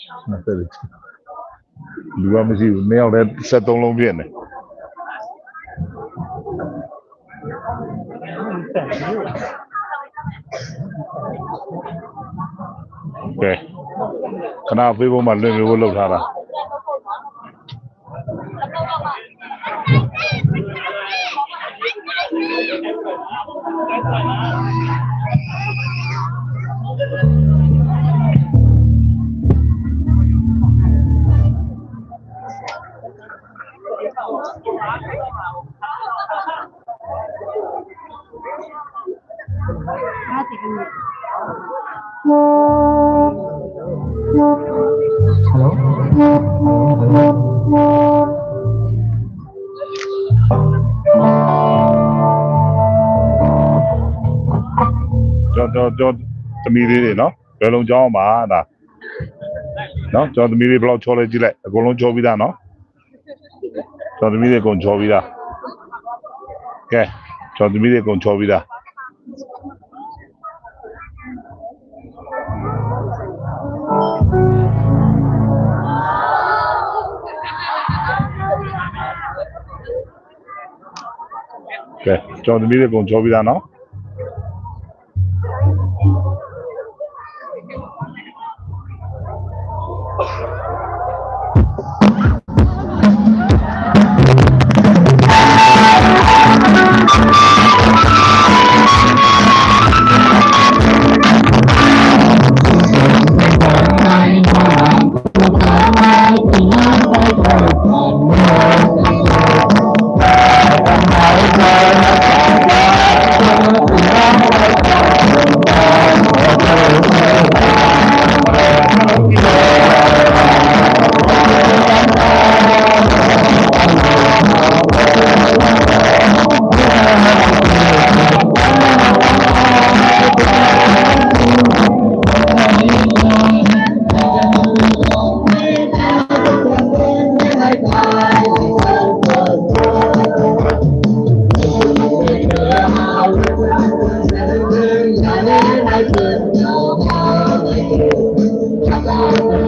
20လူကမရှိဘူးနှစ်ယောက်တည်း73လုံးပြည့်နေကဲခဏဖေးဖို့မှလွင်လို့လောက်ထားတာ ကျွန်တော်ကျွန်တော်သမီးလေးတွေနော်ဘယ်လုံးကြောင်းပါဒါနော်ကျွန်တော်သမီးလေးဘယ်လောက်ချောလဲကြည့်လိုက်အကုန်လုံးချောပြီးသားနော်ကျွန်တော်သမီးလေးအကုန်ချောပြီးသားကဲကျွန်တော်သမီးလေးအကုန်ချောပြီးသားကဲကျွန်တော်သမီးလေးအကုန်ချောပြီးသားနော် မ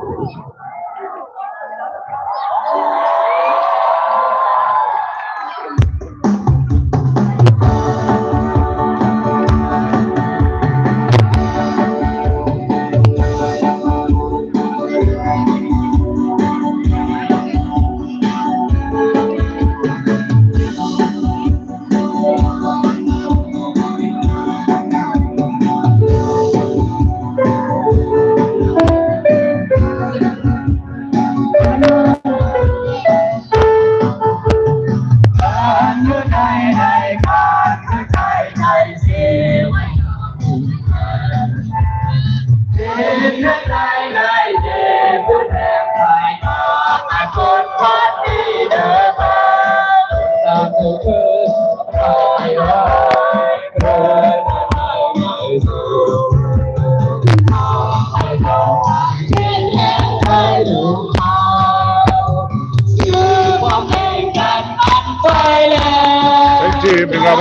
Thank you.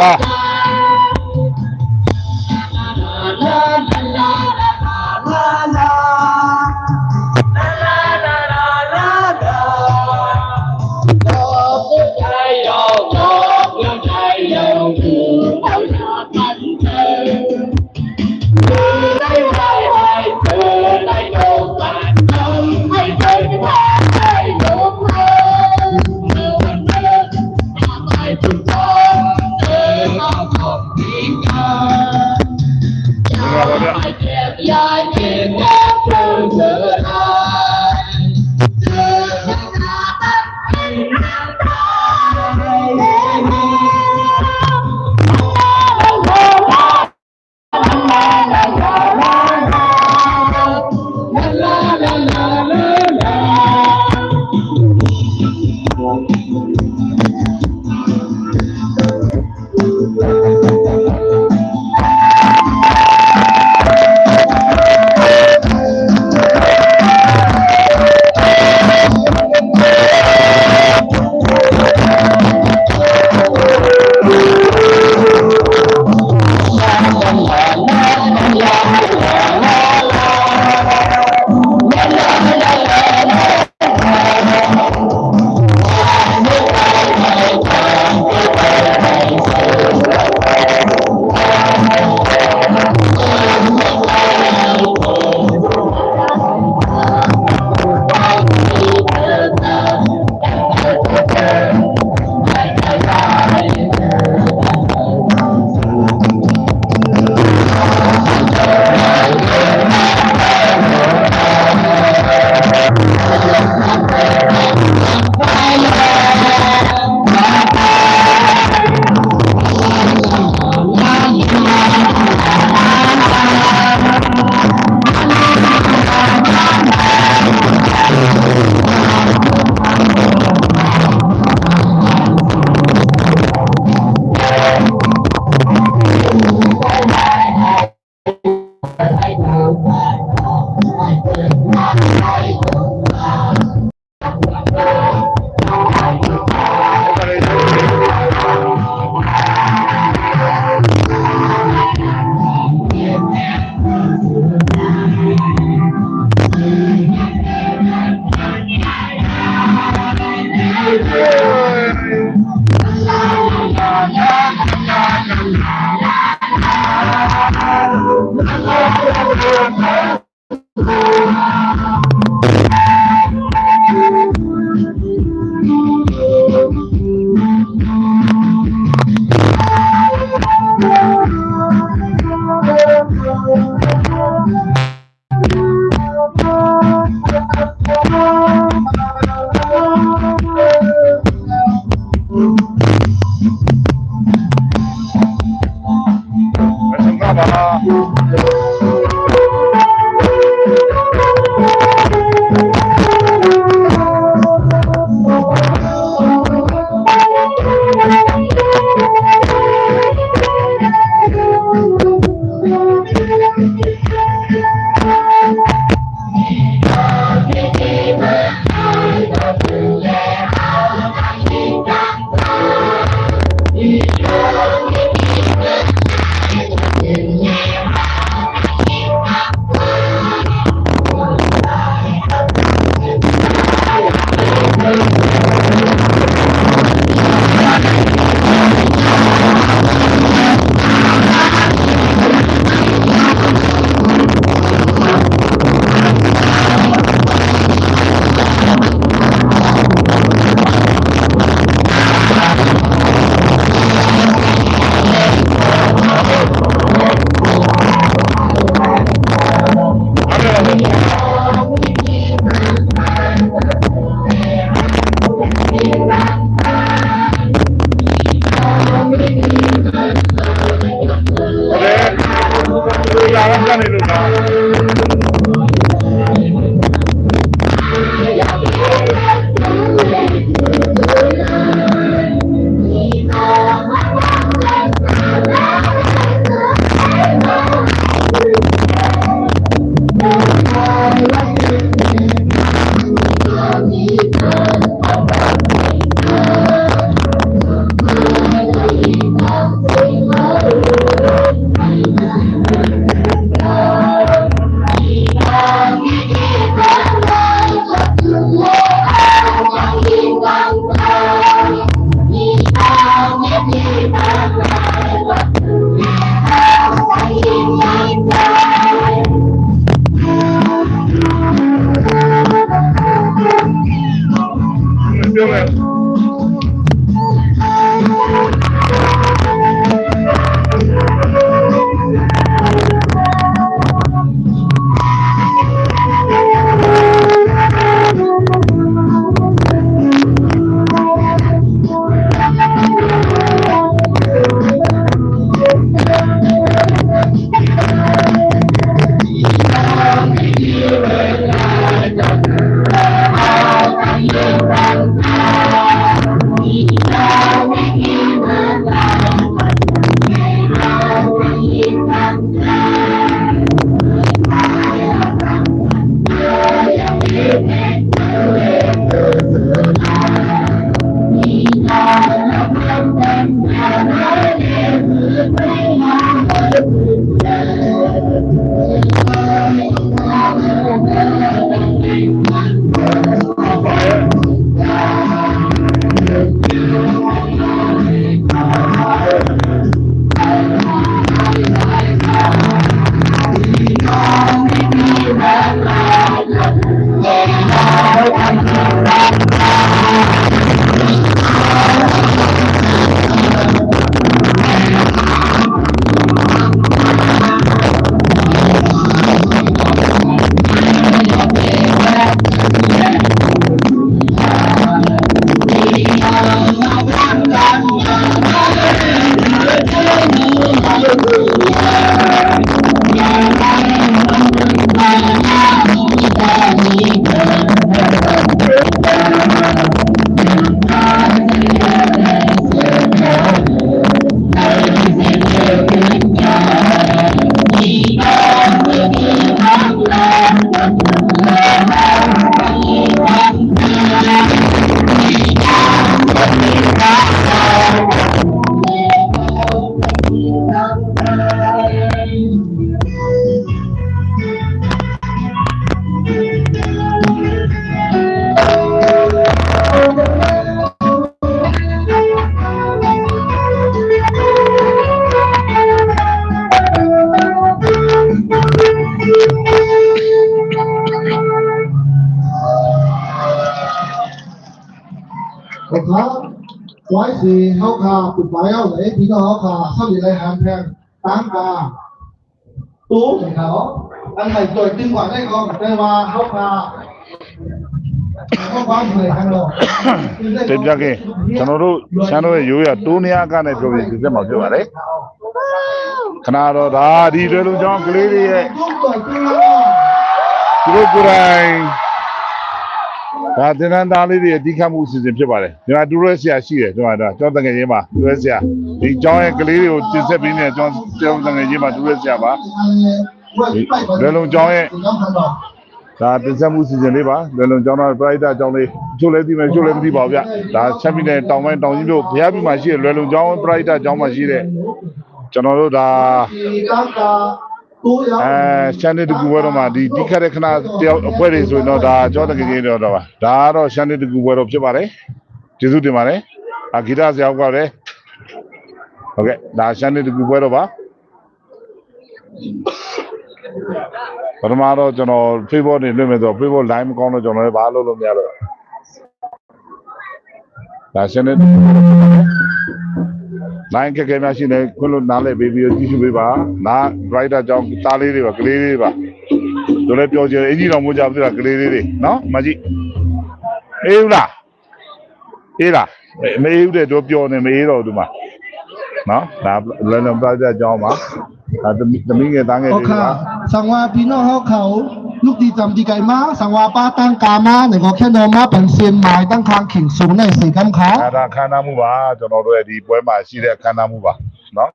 ည့် gut Bayern, ne? Die noch auch haben die Leute haben kann. Dann da. Tú này đó. Anh phải tôi tin quản đấy con, đây mà không là Tìm ra kì, cho nó rút, cho nó dụ ya tu nia cái này rồi thì sẽ mở cho bạn đấy. Khả năng đó đã đi rồi luôn cho cái này đi. Chú cô đây. ဒါသင်္ကန်းသားလေးတွေအဓိကမှုအစီအစဉ်ဖြစ်ပါတယ်ဒီမှာတူရဲဆရာရှိတယ်ကျွန်တော်တို့ကျောင်းတငယ်ချင်းပါတူရဲဆရာဒီကျောင်းရဲ့ကလေးတွေကိုတင်ဆက်ပေးနေတဲ့ကျောင်းကျောင်းတငယ်ချင်းပါတူရဲဆရာပါလွယ်လုံကျောင်းရဲ့ဒါတင်ဆက်မှုစီစဉ်လေးပါလွယ်လုံကျောင်းသားပရိုက်တာကျောင်းလေးချို့လဲသိမယ်ချို့လဲမသိပါဘူးဗျဒါချက်ပြီးတဲ့တောင်ပိုင်းတောင်ကြီးမြို့ဘုရားပြည်မှာရှိတဲ့လွယ်လုံကျောင်းပရိုက်တာကျောင်းမှာရှိတဲ့ကျွန်တော်တို့ဒါ အဲရှမ်းနေတကူဘွဲတော့မှဒီတိခတ်တဲ့ခဏတယောက်အဖွဲတွေဆိုရင်တော့ဒါကျောင်းတကယ်ကြီးတော့တော့ပါဒါကတော့ရှမ်းနေတကူဘွဲတော့ဖြစ်ပါတယ်ကျေးဇူးတင်ပါတယ်အဂီတဆရာကလည်းဟုတ်ကဲ့ဒါရှမ်းနေတကူဘွဲတော့ပါပထမတော့ကျွန်တော် Facebook နေလွှင့်မယ်ဆိုတော့ Facebook live မကောင်းတော့ကျွန်တော်လည်းဘာလုပ်လို့မရတော့ဒါရှင်းနေ နိုင်ခက်ခဲများရှိနေခွင့်လွတ်နားလဲပေးပြီးကြည့်ရှုပေးပါနား rider ကြောင့်သားလေးတွေပါကလေးလေးပါတို့လည်းပြောကြတယ်အင်ကြီးတော်မို့ကြဘူးလားကလေးလေးတွေနော်မကြည့်အေးဘူးလားအေးလားမအေးဘူးတဲ့တို့ပြောနေမအေးတော့ဒီမှာနော်ဒါလည်းတော့ပြကြအကြောင်းပါဒါသမီးငယ်သားငယ်တွေကဆောင်ဝါပြီးတော့ဟောက်ခါကို น้องเขาเขาลูกดีจำดีไก่มาสังวาป้าตั้งกามาในก็แค่นอมาเป็นเซียนหมายตั้งคางเข่งสูงในสีคำขา ဒါဒါခန္ဓာမှုပါကျွန်တော်တို့ရဲ့ဒီပွဲမှာရှိတဲ့ခန္ဓာမှုပါနော်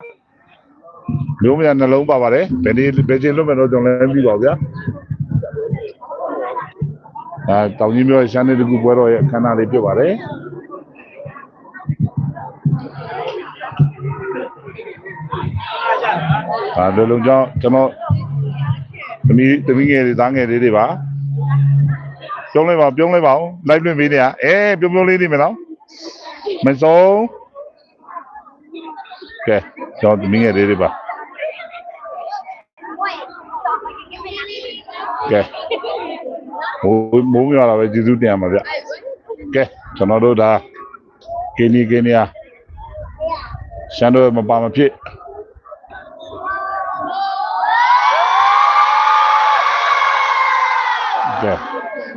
မျိုးမြန်နှလုံးပါပါတယ်ဘယ်ဒီဘယ်ချိန်လွတ်မယ်တော့ကျွန်တော်လည်းပြီးပါဗျာအဲတောင်ကြီးမျိုးရှမ်းနေတကူပွဲတော်ရဲ့ခန္ဓာလေးပြပါတယ်အာလူလုံးကြောင့်ကျွန်တော် သမီးသမီးငယ်တွေသားငယ်လေးတွေပါပြုံးလိုက်ပါပြုံးလိုက်ပါဦး live လွှင့်ပေးနေရအဲပြုံးပြုံးလေးနေမယ်နော်မစုံကဲကျွန်တော်သမီးငယ်လေးတွေပါကဲမိုးမိုးမြလာပဲကျေးဇူးတင်ရမှာဗျကဲကျွန်တော်တို့ဒါကင်းနီကင်းနီယာရှမ်းတို့မပါမဖြစ်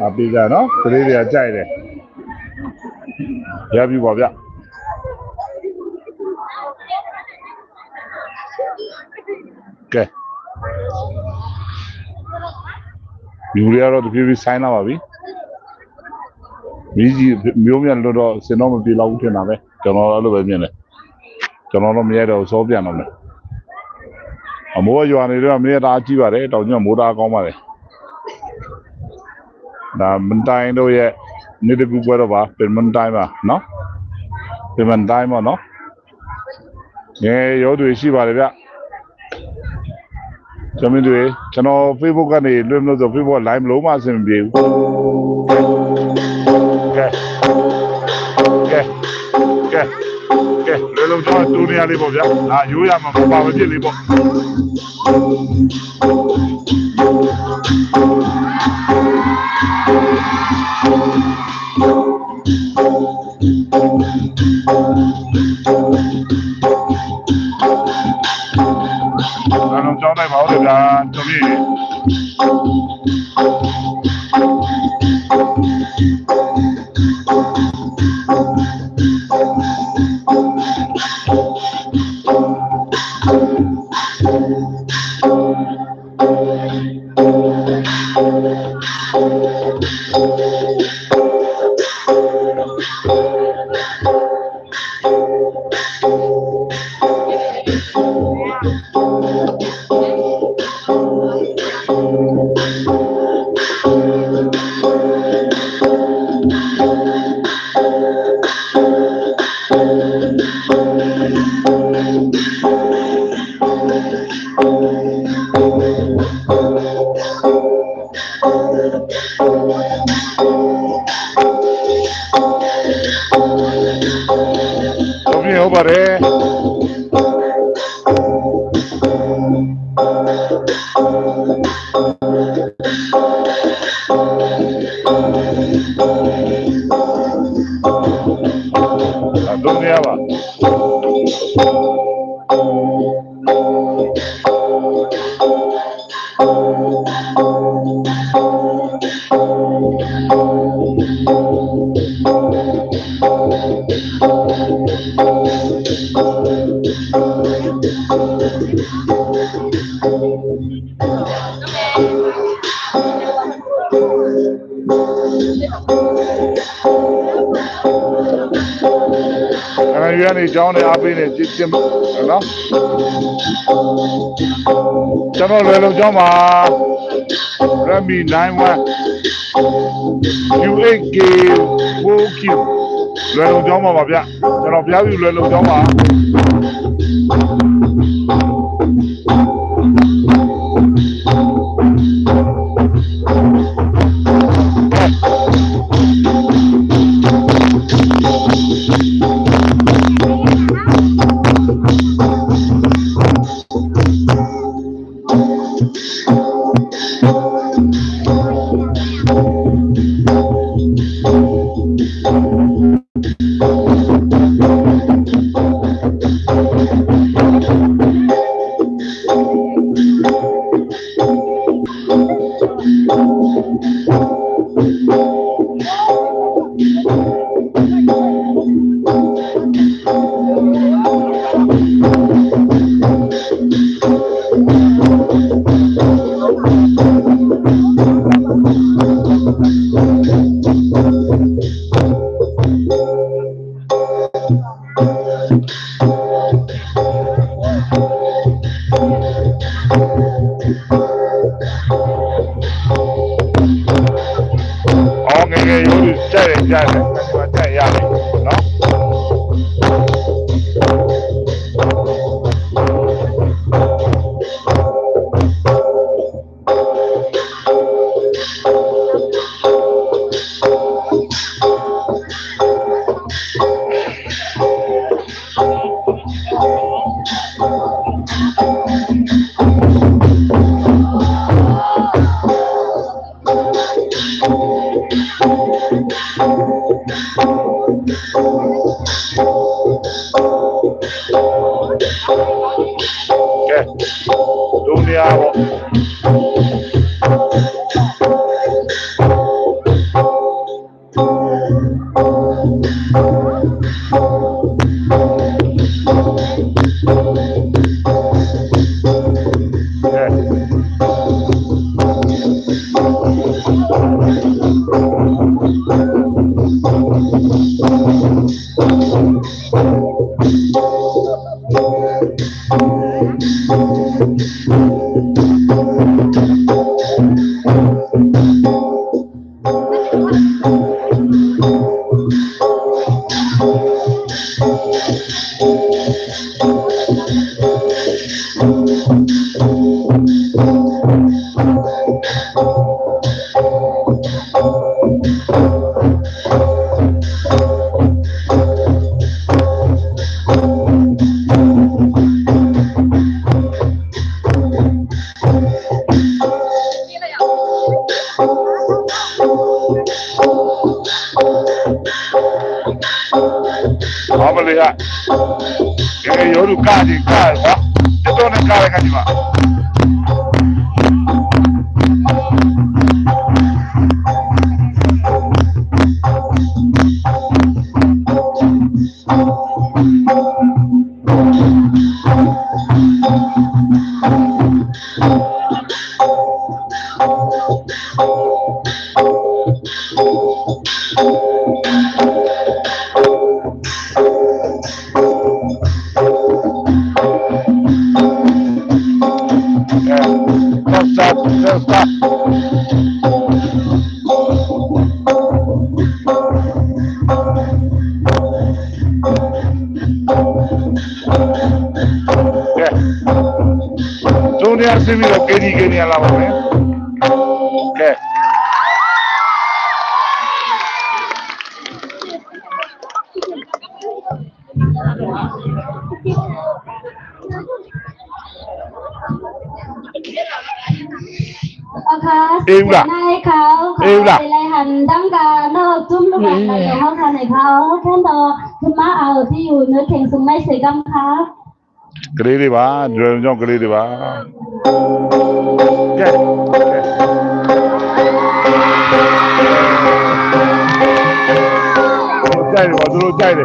အပိကြနော်ကလေးတွေကကြိုက်တယ်ရပြီပါဗျကဲယူရတော့တဖြည်းဖြည်းဆိုင်းလာပါပြီမိကြီးမျိုးမြန်လို့တော့စင်တော့မပြေတော့ဘူးထင်တာပဲကျွန်တော်အဲ့လိုပဲမြင်တယ်ကျွန်တော်တော့မရတော့စောပြန်တော့မယ်အမိုးရွာနေတော့မင်းတာကြည့်ပါတယ်တောင်ကြီးကမိုးတာကောင်းပါတယ် ဒါမန်တိုင်းတို့ရဲ့နေတကူပွဲတော့ပါပြင်မန်တိုင်းပါနော်ပြင်မန်တိုင်းပါနော်ငယ်ရောတွေရှိပါတယ်ဗျကျွန်တော်တို့ကျွန်တော် Facebook ကနေလွှင့်လို့ဆို Facebook live လုံးမအဆင်မပြေဘူးကဲကဲကဲကဲလေလုံးတော့တူနေရလေးပေါ့ဗျာအာရိုးရမှာမပါမဖြစ်လေးပေါ့ ဒါတော့ကြောင်းလိုက်ပါဦးလေ Tchau. ကြောင်းနေအားပေးနေကြည့်ကြည့်နော်ကျွန်တော်လွယ်လုံးကြောင်းမှာ Redmi 91 U8K 4Q လွယ်လုံးကြောင်းမှာပါဗျကျွန်တော်ပြပြလွယ်လုံးကြောင်းမှာ အော်ငယ်ငယ်ရိုးရိုးကြို ဒု ဘာမလေးကငယ်ငယ်ရိုးရိုးကကြည့်ကကွာတက်တော့နဲ့ကားရခါဒီမှာ yêu là yêu là cái đi ba rồi nhau cái đi ba yeah. chạy đi ba tôi chạy đi